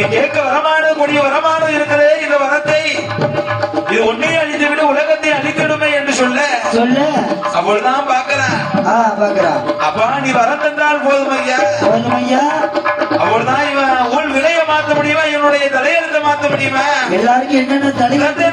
நீ கேட்க வரமான கூடிய வரமானது இருக்கிறதே இந்த வரத்தை. இது உன்னையே அழித்து விட உலகத்தை அழிக்கணுமே என்று சொல்ல. சொல்ல. அவள்தான் பாக்குறான் பாக்குறான் அப்பா நீ வரம் தந்தால் போதும் ஐயா. போதும் ஐயா. அவள்தான் இவன் உள் விலையை மாத்த முடியுமா? இவனுடைய தலையெழுத்த மாத்த முடியுமா? எல்லாருக்கும் என்னென்ன தலையெழுத்து